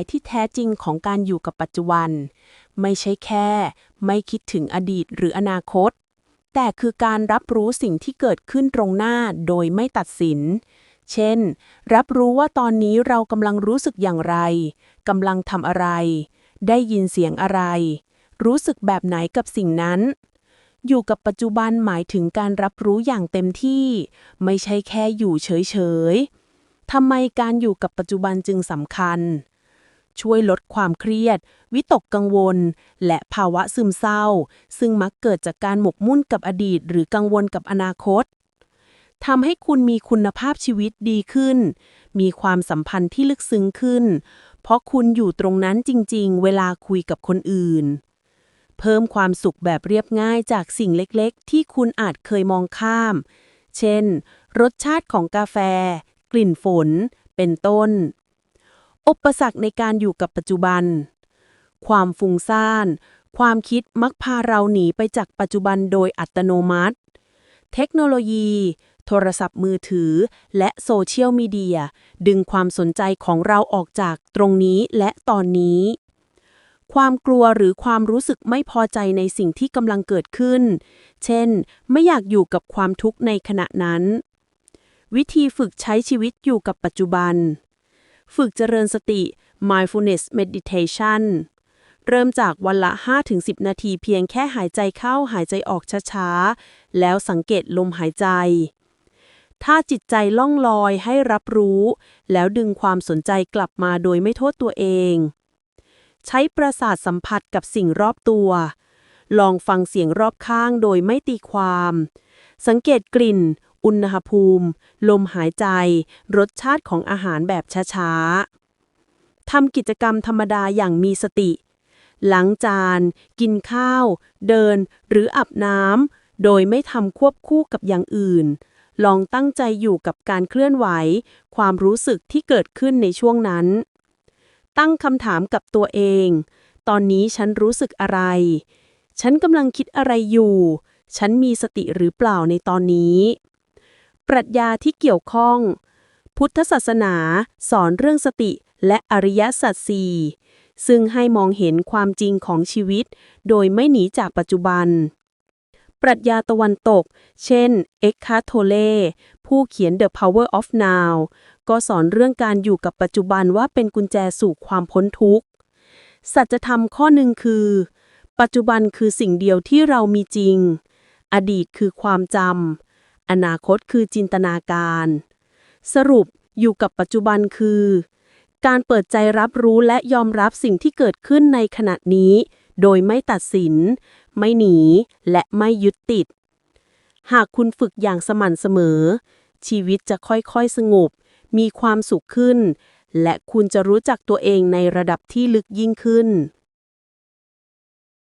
ายที่แท้จริงของการอยู่กับปัจจุบัน ไม่ใช่แค่ ไม่คิดถึงอดีตหรืออนาคต แต่คือการรับรู้สิ่งที่เกิดขึ้นตรงหน้าโดยไม่ตัดสิน เช่น รับรู้ว่าตอนนี้เรากำลังรู้สึกอย่างไรกำลังทำอะไร ได้ยินเสียงอะไร รู้สึกแบบไหนกับสิ่งนั้นอยู่กับปัจจุบันหมายถึงการรับรู้อย่างเต็มที่ ไม่ใช่แค่อยู่เฉยๆ ทำไมการอยู่กับปัจจุบันจึงสำคัญ ช่วยลดความเครียด วิตกกังวล และภาวะซึมเศร้า ซึ่งมักเกิดจากการหมกมุ่นกับอดีต หรือกังวลกับอนาคตทำให้คุณมีคุณภาพชีวิตดีขึ้น มีความสัมพันธ์ที่ลึกซึ้งขึ้น เพราะคุณอยู่ตรงนั้นจริง ๆ เวลาคุยกับคนอื่น เพิ่มความสุขแบบเรียบง่ายจากสิ่งเล็กๆ ที่คุณอาจเคยมองข้าม เช่น รสชาติของกาแฟ กลิ่นฝน เป็นต้น อุปสรรคในการอยู่กับปัจจุบัน ความฟุ้งซ่าน ความคิดมักพาเราหนีไปจากปัจจุบันโดยอัตโนมัติ เทคโนโลยี โทรศัพท์มือถือ และโซเชียลมีเดีย ดึงความสนใจของเราออกจากตรงนี้และตอนนี้ ความกลัวหรือความรู้สึกไม่พอใจในสิ่งที่กำลังเกิดขึ้น เช่น ไม่อยากอยู่กับความทุกข์ในขณะนั้น วิธีฝึกใช้ชีวิตอยู่กับปัจจุบัน ฝึกเจริญสติ mindfulness meditation เริ่มจากวันละ 5-10 นาทีเพียงแค่หายใจเข้าหายใจออกช้าๆ แล้วสังเกตลมหายใจ ถ้าจิตใจล่องลอยให้รับรู้ แล้วดึงความสนใจกลับมาโดยไม่โทษตัวเอง ใช้ประสาทสัมผัสกับสิ่งรอบตัว ลองฟังเสียงรอบข้างโดยไม่ตีความ สังเกตกลิ่น อุณหภูมิ ลมหายใจ รสชาติของอาหารแบบช้าๆทำกิจกรรมธรรมดาอย่างมีสติ ล้างจาน กินข้าว เดิน หรืออาบน้ำโดยไม่ทำควบคู่กับอย่างอื่น ลองตั้งใจอยู่กับการเคลื่อนไหว ความรู้สึกที่เกิดขึ้นในช่วงนั้น ตั้งคำถามกับตัวเอง ตอนนี้ฉันรู้สึกอะไร ฉันกำลังคิดอะไรอยู่ฉันมีสติหรือเปล่าในตอนนี้ ปรัชญาที่เกี่ยวข้อง พุทธศาสนาสอนเรื่องสติและอริยสัจสี่ซึ่งให้มองเห็นความจริงของชีวิต โดยไม่หนีจากปัจจุบัน ปรัชญาตะวันตก เช่น เอ็กคาโทเล ผู้เขียน The Power of Now ก็สอนเรื่องการอยู่กับปัจจุบันว่าเป็นกุญแจสู่ความพ้นทุกข์ สัจธรรมข้อหนึ่งคือ ปัจจุบันคือสิ่งเดียวที่เรามีจริง อดีตคือความจำ อนาคตคือจินตนาการ สรุปอยู่กับปัจจุบันคือ การเปิดใจรับรู้และยอมรับสิ่งที่เกิดขึ้นในขณะนี้ โดยไม่ตัดสิน ไม่หนี และไม่ยึดติด หากคุณฝึกอย่างสม่ำเสมอ ชีวิตจะค่อยๆสงบ มีความสุขขึ้น และคุณจะรู้จักตัวเองในระดับที่ลึกยิ่งขึ้น